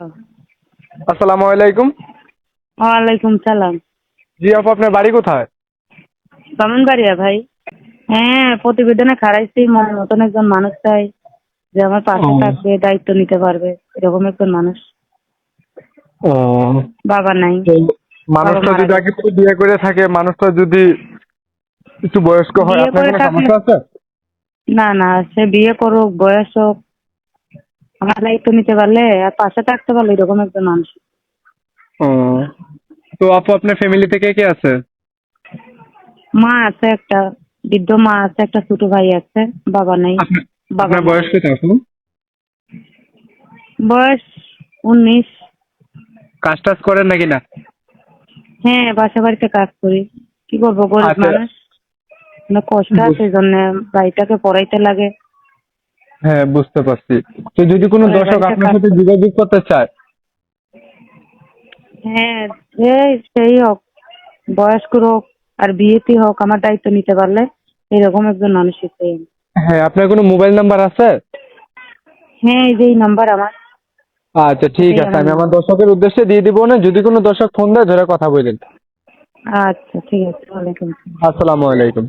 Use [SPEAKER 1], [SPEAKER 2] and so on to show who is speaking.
[SPEAKER 1] আসসালামু আলাইকুম।
[SPEAKER 2] ওয়ালাইকুম সালাম।
[SPEAKER 1] জি আপু আপনার বাড়ি কোথায়?
[SPEAKER 2] বামনবাড়িয়া ভাই। হ্যাঁ প্রতিবেদনে মন মতন একজন মানুষ চাই যে আমার পাশে থাকবে দায়িত্ব নিতে পারবে এরকম একজন মানুষ। বাবা নাই।
[SPEAKER 1] মানুষটা যদি আগে থেকে বিয়ে করে থাকে মানুষটা যদি একটু বয়স্ক হয় আপনার কোনো সমস্যা আছে?
[SPEAKER 2] না না সে বিয়ে করুক বয়স হোক আমার দায়িত্ব নিতে পারলে আর পাশে থাকতে পারলে এরকম একজন মানুষ।
[SPEAKER 1] ও তো আপু আপনার ফ্যামিলিতে কে কে আছে?
[SPEAKER 2] মা আছে একটা বৃদ্ধ মা আছে একটা ছোট ভাই আছে বাবা নেই
[SPEAKER 1] আপনার
[SPEAKER 2] বাবা
[SPEAKER 1] আপনার
[SPEAKER 2] নাই।
[SPEAKER 1] বয়স কত আপু?
[SPEAKER 2] বয়স উনিশ।
[SPEAKER 1] কাজ টাজ করেন নাকি না?
[SPEAKER 2] হ্যাঁ বাসা বাড়িতে কাজ করি। কি করব গরিব
[SPEAKER 1] আচ্ছা।
[SPEAKER 2] মানুষ। না কষ্ট আছে এই জন্য বাড়িটাকে পড়াইতে লাগে।
[SPEAKER 1] হ্যাঁ বুঝতে পারছি। তো যদি কোনো দর্শক আপনার সাথে যোগাযোগ করতে চায়?
[SPEAKER 2] হ্যাঁ যে সেই হোক বয়স্ক হোক আর বিয়েতে হোক আমার দায়িত্ব নিতে পারলে এরকম একজন মানুষই চাই।
[SPEAKER 1] হ্যাঁ আপনার কোনো মোবাইল নাম্বার আছে?
[SPEAKER 2] হ্যাঁ এই যে এই নাম্বার আমার।
[SPEAKER 1] আচ্ছা ঠিক আছে আমি
[SPEAKER 2] আমার
[SPEAKER 1] দর্শকের উদ্দেশ্যে দিয়ে দিব না যদি কোনো দর্শক ফোন দেয় ধরে কথা বলে বলেন
[SPEAKER 2] আচ্ছা ঠিক আছে ওয়ালাইকুম।
[SPEAKER 1] আসসালামু আলাইকুম।